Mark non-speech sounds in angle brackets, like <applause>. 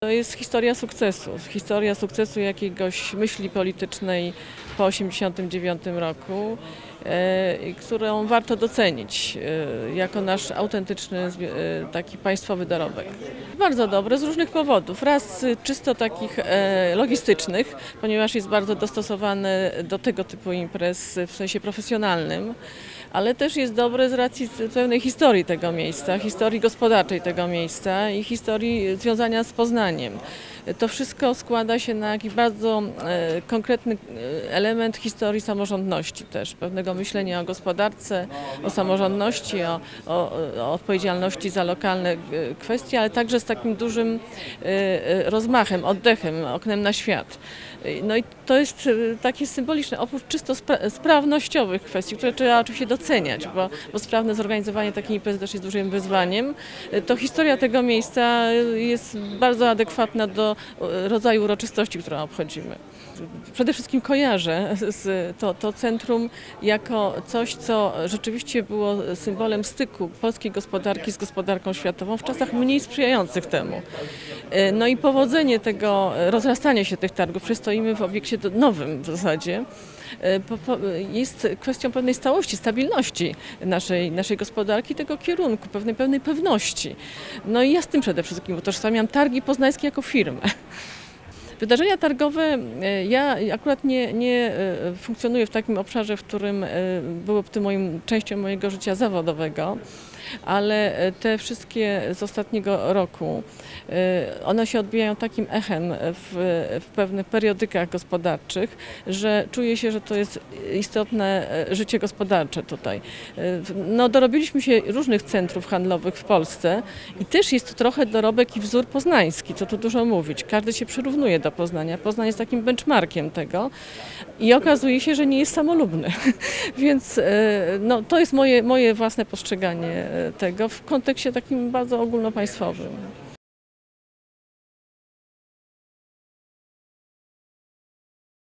To jest historia sukcesu, historia sukcesu jakiegoś myśli politycznej po 1989 roku, e, którą warto docenić e, jako nasz autentyczny e, taki państwowy dorobek. Bardzo dobre z różnych powodów. Raz czysto takich logistycznych, ponieważ jest bardzo dostosowany do tego typu imprez w sensie profesjonalnym, ale też jest dobre z racji pewnej historii tego miejsca, historii gospodarczej tego miejsca i historii związania z Poznaniem. To wszystko składa się na jakiś bardzo e, konkretny e, element historii samorządności też, pewnego myślenia o gospodarce, o samorządności, o, o, o odpowiedzialności za lokalne e, kwestie, ale także z takim dużym e, e, rozmachem, oddechem, oknem na świat. No i to jest takie symboliczne, oprócz czysto spra- sprawnościowych kwestii, które trzeba oczywiście doceniać, bo, bo sprawne zorganizowanie takiej imprezy też jest dużym wyzwaniem, e, to historia tego miejsca jest bardzo adekwatna do e, rodzaju uroczystości, którą obchodzimy. Przede wszystkim kojarzę to, to centrum jako coś, co rzeczywiście było symbolem styku polskiej gospodarki z gospodarką światową w czasach mniej sprzyjających temu. E, No i powodzenie tego, rozrastanie się tych targów, przystoimy w obiekcie nowym w zasadzie, e, jest kwestią pewnej stałości, stabilności naszej, naszej gospodarki, tego kierunku, pewnej, pewnej pewności. No i ja z tym przede wszystkim utożsamiam targi poznańskie jako firmę. Wydarzenia targowe, e, ja akurat nie, nie e, funkcjonuję w takim obszarze, w którym e, było to moim, częścią mojego życia zawodowego, ale te wszystkie z ostatniego roku, one się odbijają takim echem w, w pewnych periodykach gospodarczych, że czuję się, że to jest istotne życie gospodarcze tutaj. No, dorobiliśmy się różnych centrów handlowych w Polsce i też jest to trochę dorobek i wzór poznański, co tu dużo mówić. Każdy się przyrównuje do Poznania. Poznań jest takim benchmarkiem tego i okazuje się, że nie jest samolubny. <laughs> Więc e, no, to jest moje, moje własne postrzeganie e, tego w kontekście takim bardzo ogólnopaństwowym.